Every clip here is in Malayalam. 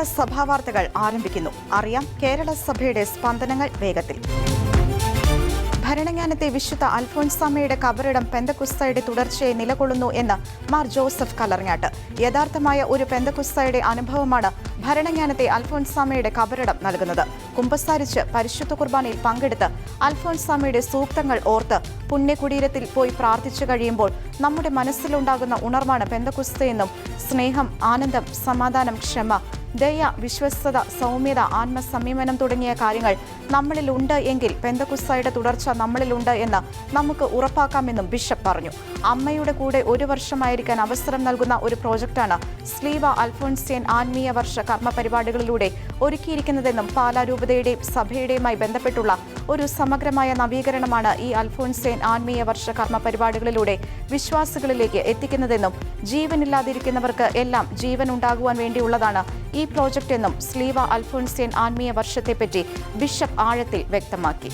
കേരള സഭാ വാർത്തകൾ ആരംഭിക്കുന്നു. അറിയാം കേരള സഭയുടെ സ്പന്ദനങ്ങൾ വേഗത്തിൽ. ഭരണങ്ങാനത്തെ വിശുദ്ധ അൽഫോൻസാമയുടെ കബറിടം പെന്തകുസ്തയുടെ തുടർച്ചയെ നിലകൊള്ളുന്നു എന്ന് മാർ ജോസഫ് കലർങ്ങാട്ട്. യഥാർത്ഥമായ ഒരു പെന്തകുസ്തയുടെ അനുഭവമാണ് ഭരണങ്ങാനത്തെ അൽഫോൻസാമയുടെ കബറിടം നൽകുന്നത്. കുമ്പസാരിച്ച് പരിശുദ്ധ കുർബാനയിൽ പങ്കെടുത്ത് അൽഫോൻസാമയുടെ സൂക്തങ്ങൾ ഓർത്ത് പുണ്യകുടീരത്തിൽ പോയി പ്രാർത്ഥിച്ചു കഴിയുമ്പോൾ നമ്മുടെ മനസ്സിലുണ്ടാകുന്ന ഉണർവാണ് പെന്തകുസ്തയെന്നും സ്നേഹം ആനന്ദം സമാധാനം ക്ഷമ ദയ വിശ്വസ്തത സൗമ്യത ആത്മസംയമനം തുടങ്ങിയ കാര്യങ്ങൾ നമ്മളിലുണ്ട് എങ്കിൽ പെന്തക്കുസ്തയുടെ തുടർച്ച നമ്മളിലുണ്ട് എന്ന് നമുക്ക് ഉറപ്പാക്കാമെന്നും ബിഷപ്പ് പറഞ്ഞു. അമ്മയുടെ കൂടെ ഒരു വർഷമായിരിക്കാൻ അവസരം നൽകുന്ന ഒരു പ്രോജക്റ്റാണ് സ്ലീവ അൽഫോൻസിയൻ ആത്മീയ വർഷ കർമ്മ പരിപാടികളിലൂടെ ഒരുക്കിയിരിക്കുന്നതെന്നും പാലാരൂപതയുടെയും സഭയുടെയുമായി ബന്ധപ്പെട്ടുള്ള ഒരു സമഗ്രമായ നവീകരണമാണ് ഈ അൽഫോൻസേൻ ആത്മീയ വർഷ കർമ്മ പരിപാടികളിലൂടെ വിശ്വാസികളിലേക്ക് എത്തിക്കുന്നതെന്നും ജീവനില്ലാതിരിക്കുന്നവർക്ക് എല്ലാം ജീവൻ ഉണ്ടാകുവാൻ വേണ്ടിയുള്ളതാണ് ഈ പ്രോജക്റ്റ് എന്നും സ്ലീവ അൽഫോൻസേൻ ആത്മീയ വർഷത്തെപ്പറ്റി ബിഷപ്പ് ആഴത്തിൽ വ്യക്തമാക്കി.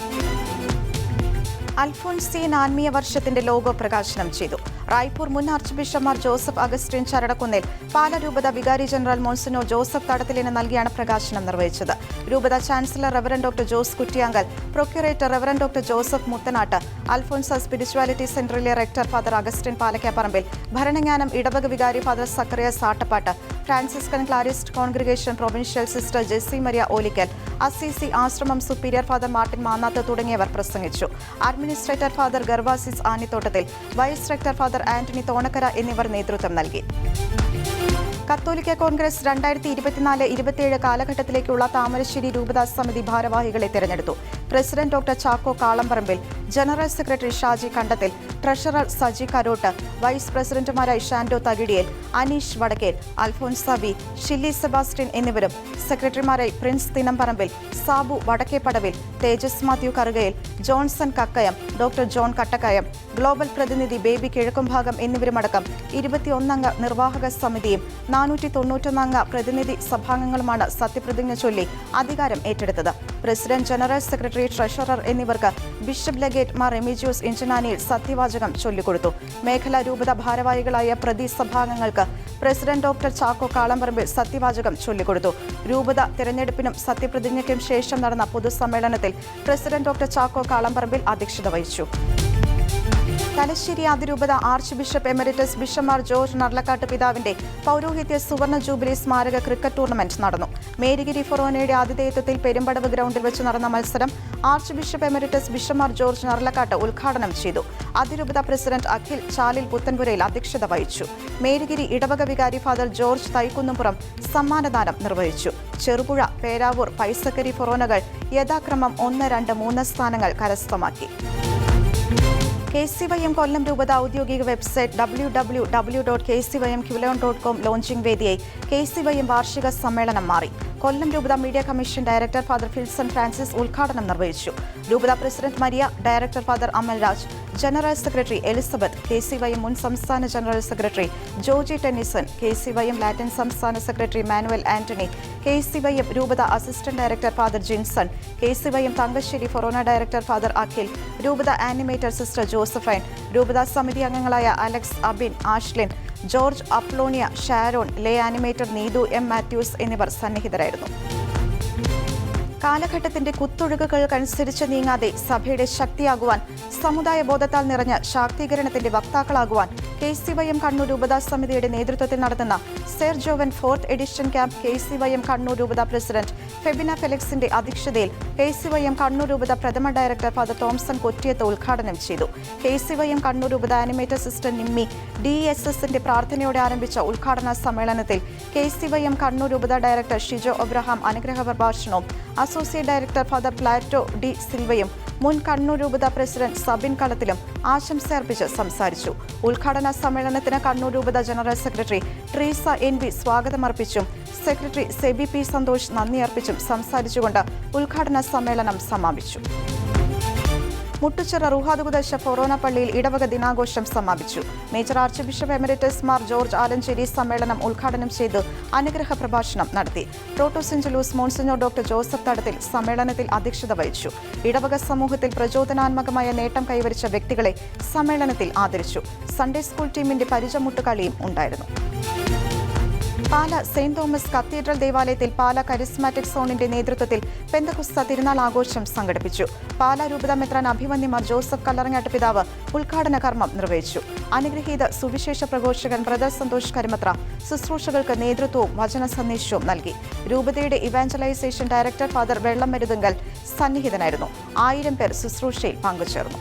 അൽഫോൻസീൻ ആത്മീയ വർഷത്തിന്റെ ലോഗോ പ്രകാശനം ചെയ്തു. റായ്പൂർ മുൻ ആർച്ച് ബിഷപ്പ്മാർ ജോസഫ് അഗസ്റ്റിൻ ചരടക്കുന്നിൽ. പാലരൂപത വികാരി ജനറൽ മോൺസിനോ ജോസഫ് തടത്തിലിന് നൽകിയാണ് പ്രകാശനം നിർവഹിച്ചത്. രൂപത chancellor reverend doctor Jose Kuttiyankal procurator reverend doctor Joseph Muthanattu Alphonsa spirituality സെന്ററിലെ റെക്ടർ ഫാദർ അഗസ്റ്റിൻ പാലക്കാപ്പറമ്പിൽ ഭരണജ്ഞാനം ഇടവക വികാരി father Zachariah Sattappattu Franciscan Clarist congregation provincial sister Jessy Maria Olickal Assisi ആശ്രമം സുപ്പീരിയർ ഫാദർ മാർട്ടിൻ മാന്നാത്ത് തുടങ്ങിയവർ പ്രസംഗിച്ചു. Administrator father Gervasis Anithottathil vice rector father Antony Thonakkara എന്നിവർ നേതൃത്വം നൽകി. കത്തോലിക്ക കോൺഗ്രസ് രണ്ടായിരത്തി ഇരുപത്തിനാല് ഇരുപത്തിയേഴ് കാലഘട്ടത്തിലേക്കുള്ള താമരശ്ശേരി രൂപതാസ് സമിതി ഭാരവാഹികളെ തിരഞ്ഞെടുത്തു. President doctor Chacko Kalamparambil general secretary Shaji Kandathil treasurer Saji Karottu vice പ്രസിഡന്റുമാരായി Shando Thakidiyel Aneesh Vadakkel Alphonsa B Shilly Sebastian എന്നിവരും. സെക്രട്ടറിമാരായി പ്രിൻസ് തിനംപറമ്പിൽ സാബു വടക്കേപ്പടവിൽ തേജസ് Mathew Karukayil Johnson Kakkayam doctor John Kattakkayam global പ്രതിനിധി ബേബി കിഴക്കുംഭാഗം എന്നിവരുമടക്കം ഇരുപത്തിയൊന്നംഗ നിർവാഹക സമിതിയും നാനൂറ്റി തൊണ്ണൂറ്റൊന്നംഗ പ്രതിനിധി സഭാംഗങ്ങളുമാണ് സത്യപ്രതിജ്ഞ ചൊല്ലി അധികാരം ഏറ്റെടുത്തത്. പ്രസിഡന്റ് ജനറൽ സെക്രട്ടറി ട്രഷറർ എന്നിവർക്ക് ബിഷപ്പ് ലഗേറ്റ് മാർ എമിജ്യൂസ് ഇഞ്ചനാനിയിൽ സത്യവാചകം ചൊല്ലിക്കൊടുത്തു. മേഖലാ രൂപത ഭാരവാഹികളായ പ്രതി സഭാംഗങ്ങൾക്ക് പ്രസിഡന്റ് ഡോക്ടർ ചാക്കോ കാളംപറമ്പിൽ സത്യവാചകം ചൊല്ലിക്കൊടുത്തു. രൂപത തെരഞ്ഞെടുപ്പിനും സത്യപ്രതിജ്ഞയ്ക്കും ശേഷം നടന്ന പൊതുസമ്മേളനത്തിൽ പ്രസിഡന്റ് ഡോക്ടർ ചാക്കോ കാളംപറമ്പിൽ അധ്യക്ഷത വഹിച്ചു. തലശ്ശേരി അതിരൂപത ആർച്ച് ബിഷപ്പ് എമരിറ്റസ് ബിഷമാർ ജോർജ് നർലക്കാട്ട് പിതാവിന്റെ പൗരോഹിത്യ സുവർണ ജൂബിലി സ്മാരക ക്രിക്കറ്റ് ടൂർണമെന്റ് നടന്നു. മേരിഗിരി ഫൊറോനയുടെ ആതിഥേയത്വത്തിൽ പെരുമ്പടവ് ഗ്രൗണ്ടിൽ വെച്ച് നടന്ന മത്സരം ആർച്ച് ബിഷപ്പ് എമരിറ്റസ് ബിഷമാർ ജോർജ് നർലക്കാട്ട് ഉദ്ഘാടനം ചെയ്തു. അതിരൂപത പ്രസിഡന്റ് അഖിൽ ചാലിൽ പുത്തൻപുരയിൽ അധ്യക്ഷത വഹിച്ചു. മേരിഗിരി ഇടവക വികാരി ഫാദർ ജോർജ് തൈക്കുന്നുംപുറം സമ്മാനദാനം നിർവഹിച്ചു. ചെറുപുഴ പേരാവൂർ പൈസക്കരി ഫൊറോനകൾ യഥാക്രമം ഒന്ന് രണ്ട് മൂന്ന് സ്ഥാനങ്ങൾ കരസ്ഥമാക്കി. K C Y M Kollam രൂപത ഔദ്യോഗിക website W W W dot K C Y M Quilon dot com launching വേദിയായി കെ സി വൈ എം വാർഷിക സമ്മേളനം മാറി. കൊല്ലം രൂപത media commission director father Filson Francis ഉദ്ഘാടനം നിർവഹിച്ചു. രൂപത president Maria director father Amalraj general secretary Elizabeth K C Y M മുൻ സംസ്ഥാന general secretary Joji Tennyson K C Y M Latin സംസ്ഥാന secretary Manuel Antony K C Y M രൂപത assistant director father Jinson K C Y M Thangassery forane director father Akhil രൂപത ആനിമേറ്റർ സിസ്റ്റർ ജോസഫൈൻ രൂപത സമിതി അംഗങ്ങളായ Alex Abin Ashlin George Apollonia Sharon lay animator Neethu M Mathews എന്നിവർ സന്നിഹിതരായിരുന്നു. കാലഘട്ടത്തിന്റെ കുത്തൊഴുകുകൾക്കനുസരിച്ച് നീങ്ങാതെ സഭയുടെ ശക്തിയാകുവാൻ സമുദായ ബോധത്താൽ നിറഞ്ഞ ശാക്തീകരണത്തിന്റെ വക്താക്കളാകുവാൻ K C Y M Kannur രൂപതാ സമിതിയുടെ നേതൃത്വത്തിൽ നടത്തുന്ന സെർ Joan fourth edition camp K C Y M Kannur രൂപത പ്രസിഡന്റ് ഫെബിന ഫെലിക്സിന്റെ അധ്യക്ഷതയിൽ K C Y M Kannur രൂപത പ്രഥമ ഡയറക്ടർ ഫാദർ തോംസൺ കൊറ്റിയത്ത് ഉദ്ഘാടനം ചെയ്തു. K C Y M Kannur രൂപത animator sister Nimmi D S എസിന്റെ പ്രാർത്ഥനയോടെ ആരംഭിച്ച ഉദ്ഘാടന സമ്മേളനത്തിൽ K C Y M Kannur രൂപത ഡയറക്ടർ ഷിജോ അബ്രഹാം അനുഗ്രഹ പ്രഭാഷണവും associate director father Plato D സിൽവയും മുൻ കണ്ണൂർ രൂപത പ്രസിഡന്റ് സബിൻ കളത്തിലും ആശംസ അർപ്പിച്ച് സംസാരിച്ചു. ഉദ്ഘാടന സമ്മേളനത്തിന് കണ്ണൂർ രൂപത general secretary Treesa N V സ്വാഗതമർപ്പിച്ചും secretary Seby P Santhosh നന്ദി അർപ്പിച്ചും സംസാരിച്ചുകൊണ്ട് ഉദ്ഘാടന സമ്മേളനം സമാപിച്ചു. മുട്ടുച്ചിറ റുഹാദുകുദശ ഫൊറോന പള്ളിയിൽ ഇടവക ദിനാഘോഷം സമാപിച്ചു. Major archbishop emeritus Mar George Alencherry സമ്മേളനം ഉദ്ഘാടനം ചെയ്ത് അനുഗ്രഹ പ്രഭാഷണം നടത്തി. പ്രോട്ടോസിഞ്ചലൂസ് മോൺസിഞ്ഞോർ ഡോക്ടർ ജോസഫ് തടത്തിൽ സമ്മേളനത്തിൽ അധ്യക്ഷത വഹിച്ചു. ഇടവക സമൂഹത്തിൽ പ്രചോദനാത്മകമായ നേട്ടം കൈവരിച്ച വ്യക്തികളെ സമ്മേളനത്തിൽ ആദരിച്ചു. സൺഡേ സ്കൂൾ ടീമിന്റെ പരിചമുട്ടുകളിയും ഉണ്ടായിരുന്നു. പാല സെന്റ് തോമസ് കത്തീഡ്രൽ ദേവാലയത്തിൽ പാല കരിസ്മാറ്റിക് സോണിന്റെ നേതൃത്വത്തിൽ പെന്തകുസ്ത തിരുനാൾ ആഘോഷം സംഘടിപ്പിച്ചു. പാല രൂപത മെത്രാൻ അഭിമന്യമാർ ജോസഫ് കല്ലറങ്ങാട്ട് പിതാവ് ഉദ്ഘാടന കർമ്മം നിർവഹിച്ചു. അനുഗ്രഹീത സുവിശേഷ പ്രഘോഷകൻ ബ്രദർ സന്തോഷ് കരിമത്ര ശുശ്രൂഷകൾക്ക് നേതൃത്വവും വചന സന്ദേശവും നൽകി. രൂപതയുടെ ഇവാഞ്ചലൈസേഷൻ ഡയറക്ടർ ഫാദർ വെള്ളം മരുതുങ്കൽ സന്നിഹിതനായിരുന്നു. ആയിരം പേർ ശുശ്രൂഷയിൽ പങ്കുചേർന്നു.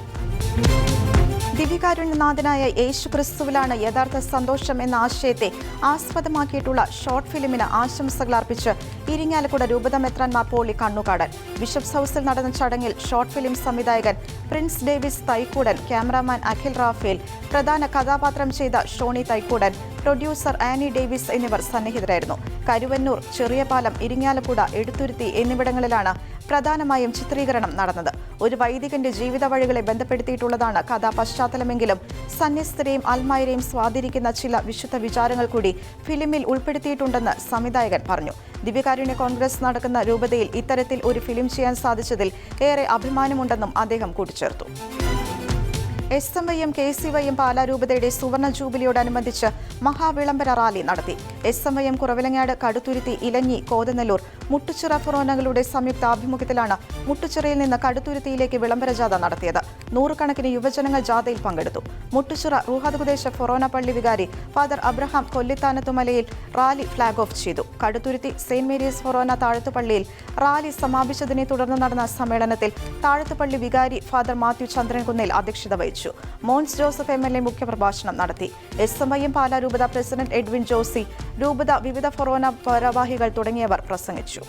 ദിവികാരുണ്യനാഥനായ യേശു ക്രിസ്തുവിലാണ് യഥാർത്ഥ സന്തോഷം എന്ന ആശയത്തെ ആസ്പദമാക്കിയിട്ടുള്ള ഷോർട്ട് ഫിലിമിന് ആശംസകൾ അർപ്പിച്ച് ഇരിങ്ങാലക്കുട രൂപത മെത്രാൻമാർ പോളി കണ്ണുകാടൻ. ബിഷപ്സ് ഹൌസിൽ നടന്ന ചടങ്ങിൽ ഷോർട്ട് ഫിലിം സംവിധായകൻ Prince Davis Thaikoodan cameraman Akhil Rafale പ്രധാന കഥാപാത്രം ചെയ്ത Shoni Thaikoodan producer Annie Davis എന്നിവർ സന്നിഹിതരായിരുന്നു. കരുവന്നൂർ ചെറിയപാലം ഇരിങ്ങാലക്കുട എടുത്തുരുത്തി എന്നിവിടങ്ങളിലാണ് പ്രധാനമായും ചിത്രീകരണം നടന്നത്. ഒരു വൈദികന്റെ ജീവിത വഴികളെ ബന്ധപ്പെടുത്തിയിട്ടുള്ളതാണ് കഥാ പശ്ചാത്തലമെങ്കിലും സന്യസ്തരെയും അൽമായരെയും സ്വാധീനിക്കുന്ന ചില വിശുദ്ധ വിചാരങ്ങൾ കൂടി ഫിലിമിൽ ഉൾപ്പെടുത്തിയിട്ടുണ്ടെന്ന് സംവിധായകൻ പറഞ്ഞു. ദിവ്യകാരുണ്യ കോൺഗ്രസ് നടക്കുന്ന രൂപതയിൽ ഇത്തരത്തിൽ ഒരു ഫിലിം ചെയ്യാൻ സാധിച്ചതിൽ ഏറെ അഭിമാനമുണ്ടെന്നും അദ്ദേഹം കൂട്ടിച്ചേർത്തു. S M I M K C വൈയും Pala രൂപതയുടെ സുവർണ ജൂബിലിയോടനുബന്ധിച്ച് മഹാവിളംബര റാലി നടത്തി. S M I M Kuravilangad Kaduthuruthy Elanji Kothanalloor Muttuchira ഫൊറോനകളുടെ സംയുക്ത ആഭിമുഖ്യത്തിലാണ് മുട്ടുച്ചിറയിൽ നിന്ന് കടുത്തുരുത്തിയിലേക്ക് വിളംബര ജാഥ നടത്തിയത്. നൂറുകണക്കിന് യുവജനങ്ങൾ ജാഥയിൽ പങ്കെടുത്തു. മുട്ടുച്ചിറ റൂഹാദ്കുദേശ ഫൊറോന പള്ളി വികാരി father Abraham Kollithanathumalayil rally flag off ചെയ്തു. കടുത്തുരുത്തി സെയിന്റ് മേരീസ് ഫൊറോന താഴത്തുപള്ളിയിൽ റാലി സമാപിച്ചതിനെ തുടർന്ന് നടന്ന സമ്മേളനത്തിൽ താഴത്തുപള്ളി വികാരി ഫാദർ മാത്യു ചന്ദ്രൻകുന്നിൽ അധ്യക്ഷത വഹിച്ചു. Mons Joseph M L A മുഖ്യപ്രഭാഷണം നടത്തി. S M I M Pala രൂപത പ്രസിഡന്റ് എഡ്വിൻ ജോസി രൂപത വിവിധ ഫൊറോന ഭാരവാഹികൾ തുടങ്ങിയവർ പ്രസംഗിച്ചു.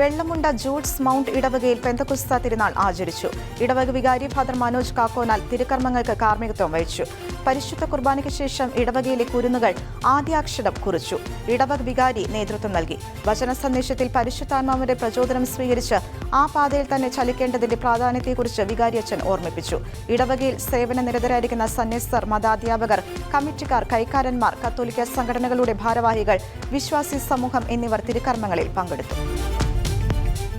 വെള്ളമുണ്ട ജൂഡ്സ് മൗണ്ട് ഇടവകയിൽ പെന്തകുസ്ത തിരുനാൾ ആചരിച്ചു. ഇടവക വികാരി ഫാദർ മനോജ് കാക്കോനാൽ തിരുക്കർമ്മങ്ങൾക്ക് കാർമ്മികത്വം വഹിച്ചു. പരിശുദ്ധ കുർബാനയ്ക്ക് ശേഷം ഇടവകയിലെ കുരുന്നുകൾ ആദ്യാക്ഷരം കുറിച്ചു. ഇടവക വികാരി നേതൃത്വം നൽകി. വചന സന്ദേശത്തിൽ പരിശുദ്ധാത്മാവിന്റെ പ്രചോദനം സ്വീകരിച്ച് ആ പാതയിൽ തന്നെ ചലിക്കേണ്ടതിന്റെ പ്രാധാന്യത്തെക്കുറിച്ച് വികാരി വികാരിയച്ഛൻ ഓർമ്മിപ്പിച്ചു. ഇടവകയിൽ സേവന നിരതരായിരിക്കുന്ന സന്യസ്തർ മതാധ്യാപകർ കമ്മിറ്റിക്കാർ കൈക്കാരന്മാർ കത്തോലിക്ക സംഘടനകളുടെ ഭാരവാഹികൾ വിശ്വാസി സമൂഹം എന്നിവർ തിരുക്കർമ്മങ്ങളിൽ പങ്കെടുത്തു.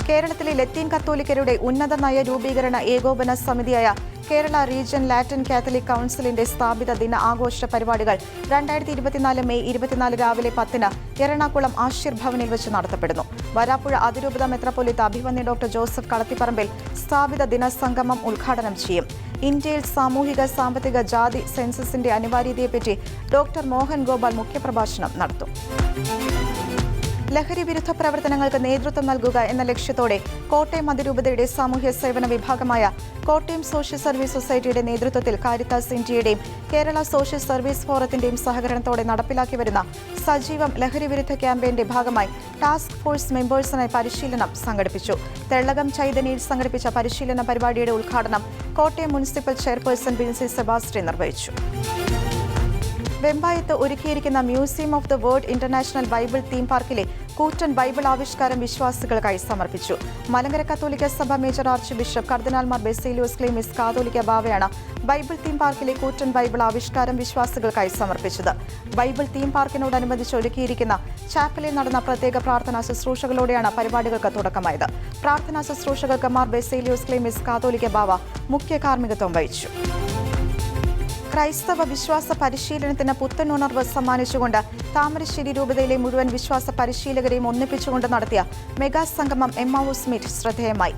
കേരളത്തിലെ ലത്തീൻ കത്തോലിക്കരുടെ ഉന്നത നയ രൂപീകരണ ഏകോപന സമിതിയായ കേരള റീജിയൻ ലാറ്റിൻ കാത്തലിക് കൗൺസിലിന്റെ സ്ഥാപിത ദിന ആഘോഷ പരിപാടികൾ രണ്ടായിരത്തി ഇരുപത്തിനാല് മെയ് ഇരുപത്തിനാല് രാവിലെ പത്തിന് എറണാകുളം ആശിർ ഭവനിൽ വെച്ച് നടത്തപ്പെടുന്നു. വരാപ്പുഴ അതിരൂപത മെത്രപ്പൊലിത്ത അഭിമന്യ ഡോക്ടർ ജോസഫ് കളത്തിപ്പറമ്പിൽ സ്ഥാപിത ദിന സംഗമം ഉദ്ഘാടനം ചെയ്യും. ഇന്ത്യയിൽ സാമൂഹിക സാമ്പത്തിക ജാതി സെൻസസിന്റെ അനിവാര്യതയെപ്പറ്റി ഡോക്ടർ മോഹൻ ഗോപാൽ മുഖ്യപ്രഭാഷണം നടത്തും. ലഹരി വിരുദ്ധ പ്രവർത്തനങ്ങൾക്ക് നേതൃത്വം നൽകുക എന്ന ലക്ഷ്യത്തോടെ കോട്ടയം അതിരൂപതയുടെ സാമൂഹ്യ സേവന വിഭാഗമായ കോട്ടയം സോഷ്യൽ സർവീസ് സൊസൈറ്റിയുടെ നേതൃത്വത്തിൽ കാരിത്താസ് ഇന്ത്യയുടെയും കേരള സോഷ്യൽ സർവീസ് ഫോറത്തിന്റെയും സഹകരണത്തോടെ നടപ്പിലാക്കി വരുന്ന സജീവം ലഹരി വിരുദ്ധ ക്യാമ്പയിന്റെ ഭാഗമായി ടാസ്ക് ഫോഴ്സ് മെമ്പേഴ്സിനായി പരിശീലനം സംഘടിപ്പിച്ചു. തെള്ളകം ചൈതന്യയിൽ സംഘടിപ്പിച്ച പരിശീലന പരിപാടിയുടെ ഉദ്ഘാടനം കോട്ടയം മുനിസിപ്പൽ ചെയർപേഴ്സൺ ബിൻസി സെബാസ്റ്റ്യൻ നിർവഹിച്ചു. വെമ്പായത്ത് ഒരുക്കിയിരിക്കുന്ന museum of the world international Bible theme പാർക്കിലെ കൂറ്റൻ ബൈബിൾ ആവിഷ്കാരം വിശ്വാസികൾക്കായി സമർപ്പിച്ചു. മലങ്കര കത്തോലിക്ക സഭ മേജർ ആർച്ച് ബിഷപ്പ് കർദിനാൾമാർ ബെസേലിയോസ് ക്ലീമിസ് കാതോലിക്ക ബാവയാണ് ബൈബിൾ തീം പാർക്കിലെ കൂറ്റൻ ബൈബിൾ ആവിഷ്കാരം വിശ്വാസികൾക്കായി സമർപ്പിച്ചത്. ബൈബിൾ തീം പാർക്കിനോടനുബന്ധിച്ച് ഒരുക്കിയിരിക്കുന്ന ചാപ്പലിൽ നടന്ന പ്രത്യേക പ്രാർത്ഥനാ ശുശ്രൂഷകളോടെയാണ് പരിപാടികൾക്ക് തുടക്കമായത്. പ്രാർത്ഥനാ ശുശ്രൂഷകൾക്ക് മാർ ബെസേലിയോസ് ക്ലീമിസ് കാതോലിക്ക ബാവ മുഖ്യ കാർമ്മികത്വം വഹിച്ചു. ക്രൈസ്തവ വിശ്വാസ പരിശീലനത്തിന് പുത്തൻ ഉണർവ് സമ്മാനിച്ചുകൊണ്ട് താമരശ്ശേരി രൂപതയിലെ മുഴുവൻ വിശ്വാസ പരിശീലകരെയും ഒന്നിപ്പിച്ചുകൊണ്ട് നടത്തിയ മെഗാ സംഗമം എമ്മാവൂസ് മീറ്റ് ശ്രദ്ധേയമായി.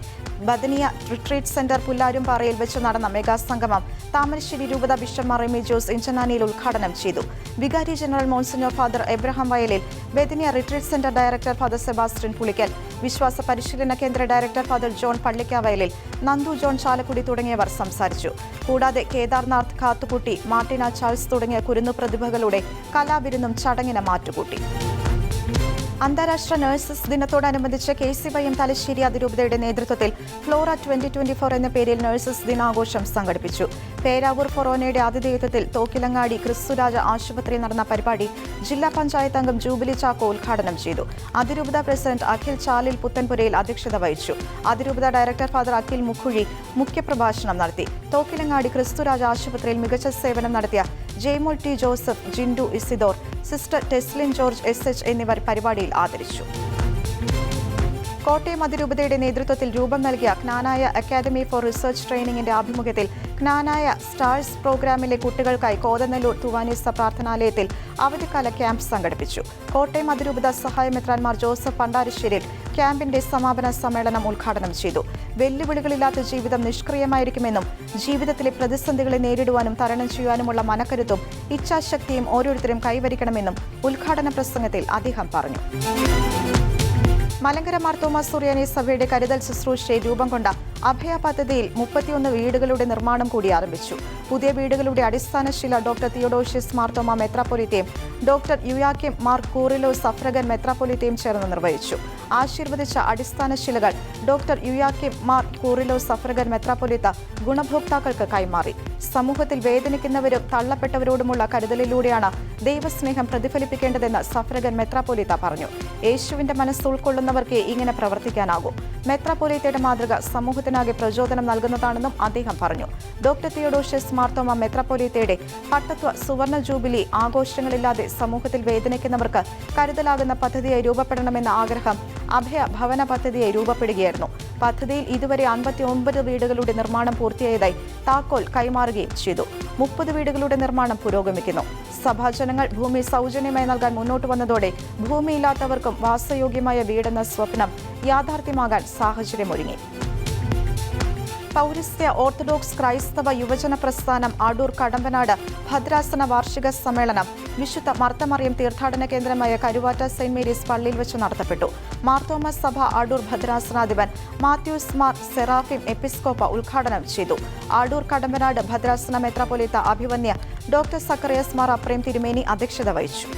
ബദനിയ റിട്രീറ്റ് സെന്റർ പുല്ലാരും പുല്ലാരുംപാറയിൽ വെച്ച് നടന്ന മെഗാ സംഗമം താമരശ്ശേരി രൂപത ബിഷപ്പ് മറേമി ജോസ് ഇഞ്ചനാനിയിൽ ഉദ്ഘാടനം ചെയ്തു. വികാരി general monsignor father Abraham Vayalil Bethania retreat centre director father Sebastian Pulickal വിശ്വാസ പരിശീലന കേന്ദ്ര ഡയറക്ടർ ഫാദർ ജോൺ പള്ളിക്കാവയലിൽ നന്ദു ജോൺ ചാലക്കുടി തുടങ്ങിയവർ സംസാരിച്ചു. കൂടാതെ കേദാർനാഥ് കാത്തുകുട്ടി മാർട്ടിന ചാൾസ് തുടങ്ങിയ കുരുന്നു പ്രതിഭകളുടെ കലാവിരുന്നും ചടങ്ങിന് മാറ്റുകൂട്ടി. അന്താരാഷ്ട്ര നഴ്സസ് ദിനത്തോടനുബന്ധിച്ച് K C Y M Thalassery അതിരൂപതയുടെ നേതൃത്വത്തിൽ ഫ്ലോറ ട്വന്റി ട്വന്റി ഫോർ എന്ന പേരിൽ നഴ്സസ് ദിനാഘോഷം സംഘടിപ്പിച്ചു. പേരാവൂർ ഫൊറോനയുടെ ആതിഥേയത്വത്തിൽ തോക്കിലങ്ങാടി ക്രിസ്തുരാജ ആശുപത്രിയിൽ നടന്ന പരിപാടി ജില്ലാ പഞ്ചായത്ത് അംഗം ജൂബിലി ചാക്കോ ഉദ്ഘാടനം ചെയ്തു. അതിരൂപത പ്രസിഡന്റ് അഖിൽ ചാലിൽ പുത്തൻപുരയിൽ അധ്യക്ഷത വഹിച്ചു. അതിരൂപത ഡയറക്ടർ ഫാദർ അഖിൽ മുഖുഴി മുഖ്യപ്രഭാഷണം നടത്തി. തോക്കിലങ്ങാടി ക്രിസ്തുരാജ ആശുപത്രിയിൽ മികച്ച സേവനം നടത്തിയ Jaimol T Joseph Jindu Isidore sister Teslin George S എന്നിവർ പരിപാടിയിൽ ആദരിച്ചു. കോട്ടയം അതിരൂപതയുടെ നേതൃത്വത്തിൽ രൂപം നൽകിയ ജ്ഞാനായ അക്കാദമി ഫോർ റിസർച്ച് ട്രെയിനിങ്ങിന്റെ ആഭിമുഖ്യത്തിൽ ജ്ഞാനായ സ്റ്റാഴ്സ് പ്രോഗ്രാമിലെ കുട്ടികൾക്കായി കോതനെല്ലൂർ തുവാനീസ പ്രാർത്ഥനാലയത്തിൽ അവധിക്കാല ക്യാമ്പ് സംഘടിപ്പിച്ചു. കോട്ടയം അതിരൂപത സഹായമെത്രാൻമാർ ജോസഫ് പണ്ടാരശ്ശേരിൽ ക്യാമ്പിന്റെ സമാപന സമ്മേളനം ഉദ്ഘാടനം ചെയ്തു. വെല്ലുവിളികളില്ലാത്ത ജീവിതം നിഷ്ക്രിയമായിരിക്കുമെന്നും ജീവിതത്തിലെ പ്രതിസന്ധികളെ നേരിടുവാനും തരണം ചെയ്യുവാനുമുള്ള മനക്കരുത്തും ഇച്ഛാശക്തിയും ഓരോരുത്തരും കൈവരിക്കണമെന്നും ഉദ്ഘാടന പ്രസംഗത്തിൽ അദ്ദേഹം പറഞ്ഞു. മലങ്കര മാർത്തോമ സുറിയാനി സഭയുടെ കരുതൽ ശുശ്രൂഷയെ രൂപം കൊണ്ട അഭയ പദ്ധതിയിൽ മുപ്പത്തിയൊന്ന് വീടുകളുടെ നിർമ്മാണം കൂടി ആരംഭിച്ചു. പുതിയ വീടുകളുടെ അടിസ്ഥാന ശില ഡോക്ടർ തിയോഡോഷ്യസ് മാർത്തോമ മെത്രാപ്പൊലിത്തയും ഡോക്ടർ യുയാക്കിം മാർ കൂറിലോ സഫ്രഗൻ മെത്രാപ്പൊലിത്തയും ചേർന്ന് നിർവഹിച്ചു. ആശീർവദിച്ച അടിസ്ഥാന ശിലകൾ ഡോക്ടർ യുയാക്കിം മാർ കൂറിലോ സഫ്രഗൻ മെത്രാപ്പൊലിത്ത ഗുണഭോക്താക്കൾക്ക് കൈമാറി. സമൂഹത്തിൽ വേദനിക്കുന്നവരും തള്ളപ്പെട്ടവരോടുമുള്ള കരുതലിലൂടെയാണ് ദൈവസ്നേഹം പ്രതിഫലിപ്പിക്കേണ്ടതെന്ന് സഫ്രഗൻ മെത്രാപ്പൊലിത്ത പറഞ്ഞു. യേശുവിന്റെ മനസ്സ് ഉൾക്കൊള്ളുന്നവർക്ക് ഇങ്ങനെ പ്രവർത്തിക്കാനാകും. മെത്രാപ്പൊലിത്തയുടെ മാതൃക സമൂഹത്തിനാകെ പ്രചോദനം നൽകുന്നതാണെന്നും അദ്ദേഹം പറഞ്ഞു. ഡോക്ടർ തിയോഡോഷ്യസ് മാർത്തോമ മെത്രാപ്പൊലിത്തയുടെ പട്ടത്വ സുവർണ ജൂബിലി ആഘോഷങ്ങളില്ലാതെ സമൂഹത്തിൽ വേദനിക്കുന്നവർക്ക് കരുതലാകുന്ന പദ്ധതിയായി രൂപപ്പെടണമെന്ന ആഗ്രഹം അഭയ ഭവന പദ്ധതിയായി രൂപപ്പെടുകയായിരുന്നു. പദ്ധതിയിൽ ഇതുവരെ അൻപത്തി ഒൻപത് വീടുകളുടെ നിർമ്മാണം പൂർത്തിയായതായി താക്കോൽ കൈമാറുകയും ചെയ്തു. മുപ്പത് വീടുകളുടെ നിർമ്മാണം പുരോഗമിക്കുന്നു. സഭാജനങ്ങൾ ഭൂമി സൗജന്യമായി നൽകാൻ മുന്നോട്ട് വന്നതോടെ ഭൂമിയില്ലാത്തവർക്കും വാസയോഗ്യമായ വീടെന്ന സ്വപ്നം യാഥാർത്ഥ്യമാകാൻ സാഹചര്യമൊരുങ്ങി. പൗരസ്ത്യ ഓർത്തഡോക്സ് ക്രൈസ്തവ യുവജന പ്രസ്ഥാനം അടൂർ കടമ്പനാട് ഭദ്രാസന വാർഷിക സമ്മേളനം വിശുദ്ധ മർത്തമറിയം തീർത്ഥാടന കേന്ദ്രമായ കരുവാറ്റ സെന്റ് മേരീസ് പള്ളിയിൽ വെച്ച് നടത്തപ്പെട്ടു. മാർത്തോമ സഭ അടൂർ ഭദ്രാസനാധിപൻ മാത്യൂസ് മാർ സെറാഫിം എപ്പിസ്കോപ്പ ഉദ്ഘാടനം ചെയ്തു. അടൂർ കടമ്പനാട് ഭദ്രാസന മെത്രാപൊലീത്ത അഭിവന്യ ഡോക്ടർ സക്കറിയസ് മാർ അപ്രേം തിരുമേനി അധ്യക്ഷത വഹിച്ചു.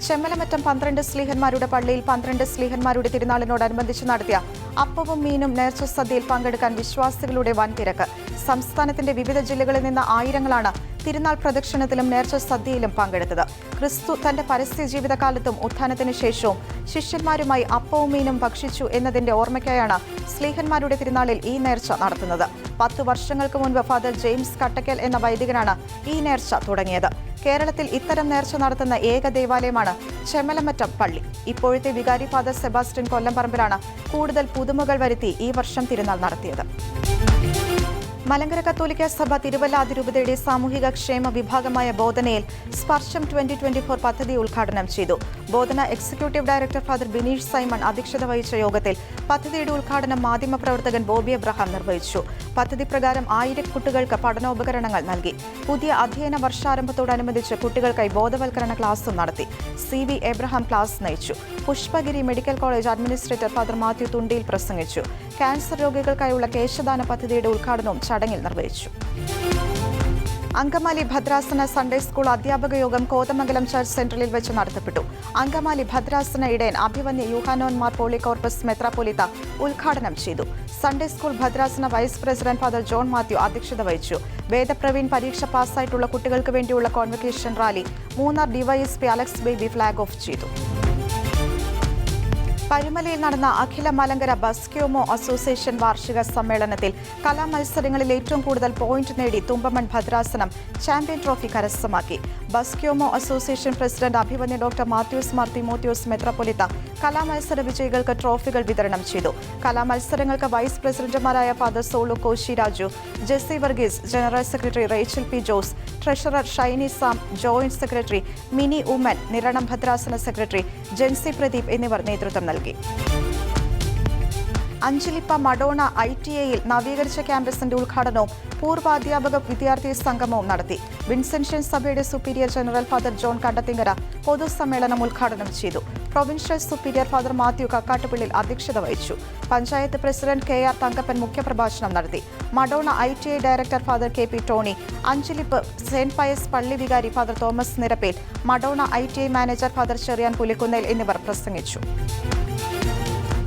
ചെമ്മലമറ്റം പന്ത്രണ്ട് സ്ലീഹന്മാരുടെ പള്ളിയിൽ പന്ത്രണ്ട് സ്ലീഹന്മാരുടെ തിരുനാളിനോടനുബന്ധിച്ച് നടത്തിയ അപ്പവും മീനും നേർച്ച സദ്യയിൽ പങ്കെടുക്കാൻ വിശ്വാസികളുടെ വൻ തിരക്ക് സംസ്ഥാനത്തിന്റെ വിവിധ ജില്ലകളിൽ നിന്ന് ആയിരങ്ങളാണ് തിരുനാൾ പ്രദക്ഷിണത്തിലും നേർച്ച സദ്യയിലും പങ്കെടുത്തത്. ക്രിസ്തു തന്റെ പരസ്യ ജീവിതകാലത്തും ഉത്ഥാനത്തിന് ശേഷവും ശിഷ്യന്മാരുമായി അപ്പവും മീനും ഭക്ഷിച്ചു എന്നതിന്റെ ഓർമ്മയ്ക്കായാണ് സ്ലീഹന്മാരുടെ തിരുനാളിൽ ഈ നേർച്ച നടത്തുന്നത്. പത്തു വർഷങ്ങൾക്ക് മുൻപ് ഫാദർ ജെയിംസ് കട്ടക്കൽ എന്ന വൈദികനാണ് ഈ നേർച്ച തുടങ്ങിയത്. കേരളത്തിൽ ഇത്തരം നേർച്ച നടത്തുന്ന ഏക ദേവാലയമാണ് ചെമ്മലമറ്റം പള്ളി. ഇപ്പോഴത്തെ വികാരി ഫാദർ സെബാസ്റ്റ്യൻ കൊല്ലംപറമ്പിലാണ് കൂടുതൽ പുതുമകൾ വരുത്തി ഈ വർഷം തിരുനാൾ നടത്തിയത്. മലങ്കര കത്തോലിക്ക സഭ തിരുവല്ല അതിരൂപതയുടെ സാമൂഹിക ക്ഷേമ വിഭാഗമായ ബോധനയിൽ സ്പർശം ട്വന്റി ട്വന്റി ഫോർ പദ്ധതി ഉദ്ഘാടനം ചെയ്തു. Bodhana executive director father Bineesh Simon അധ്യക്ഷത വഹിച്ച യോഗത്തിൽ പദ്ധതിയുടെ ഉദ്ഘാടനം മാധ്യമപ്രവർത്തകൻ ബോബി അബ്രഹാം നിർവഹിച്ചു. പദ്ധതി പ്രകാരം ആയിരം കുട്ടികൾക്ക് പഠനോപകരണങ്ങൾ നൽകി. പുതിയ അധ്യയന വർഷാരംഭത്തോടനുബന്ധിച്ച് കുട്ടികൾക്കായി ബോധവൽക്കരണ ക്ലാസും നടത്തി. സി വി എബ്രഹാം ക്ലാസ് നയിച്ചു. Pushpagiri medical college administrator father Mathew Thundiyil പ്രസംഗിച്ചു. ക്യാൻസർ രോഗികൾക്കായുള്ള കേശദാന പദ്ധതിയുടെ ഉദ്ഘാടനവും ചടങ്ങിൽ നിർവഹിച്ചു. അങ്കമാലി ഭദ്രാസന സൺഡേ സ്കൂൾ അധ്യാപക യോഗം കോതമംഗലം ചർച്ച് സെന്ററിൽ വെച്ച് നടത്തപ്പെട്ടു. അങ്കമാലി ഭദ്രാസന ഇടയൻ അഭിവന്യ യുഹാനോന്മാർ പോളികോർപ്പസ് മെത്രാപൊലിത്ത ഉദ്ഘാടനം ചെയ്തു. സൺഡേ സ്കൂൾ ഭദ്രാസന vice president father John Mathew അധ്യക്ഷത വഹിച്ചു. വേദപ്രവീൺ പരീക്ഷ പാസ്സായിട്ടുള്ള കുട്ടികൾക്ക് വേണ്ടിയുള്ള convocation rally Munnar DYSP Alex Baby flag off ചെയ്തു. പരുമലയിൽ നടന്ന അഖില മലങ്കര ബസ്ക്യൂമോ അസോസിയേഷൻ വാർഷിക സമ്മേളനത്തിൽ കലാമത്സരങ്ങളിൽ ഏറ്റവും കൂടുതൽ പോയിന്റ് നേടി തുമ്പമൺ ഭദ്രാസനം ചാമ്പ്യൻ ട്രോഫി കരസ്ഥമാക്കി. ബസ്ക്യോമോ അസോസിയേഷൻ പ്രസിഡന്റ് അഭിമന്യ ഡോക്ടർ മാത്യൂസ് മാർ തിമോത്യോസ് മെത്രാപ്പൊലിത്ത കലാമത്സര വിജയികൾക്ക് ട്രോഫികൾ വിതരണം ചെയ്തു. കലാമത്സരങ്ങൾക്ക് വൈസ് പ്രസിഡന്റുമാരായ father Solu Koshy Raju Jessy Varghese general secretary Rachel P Jose treasurer Shiny Sam joint secretary Mini Oommen Niranam ഭദ്രാസന സെക്രട്ടറി ജെൻസി പ്രദീപ് എന്നിവർ നേതൃത്വം നൽകി. അഞ്ചലിപ്പ മഡോണ ഐ ടി എയിൽ നവീകരിച്ച ക്യാമ്പസിന്റെ ഉദ്ഘാടനവും പൂർവാധ്യാപക വിദ്യാർത്ഥി സംഗമവും നടത്തി. വിൻസെൻഷ്യൻ സഭയുടെ superior general father John Kandathinkara പൊതുസമ്മേളനം ഉദ്ഘാടനം ചെയ്തു. Provincial superior father Mathew Kakkattupillil അധ്യക്ഷത വഹിച്ചു. Panchayat president K R Thankappan മുഖ്യപ്രഭാഷണം നടത്തി. Madonna I T I director father K P Tony Anchalippu saint Pius പള്ളി വികാരി father Thomas Nirappel Madonna I T I manager father Cherian Pulikkunnel എന്നിവർ പ്രസംഗിച്ചു.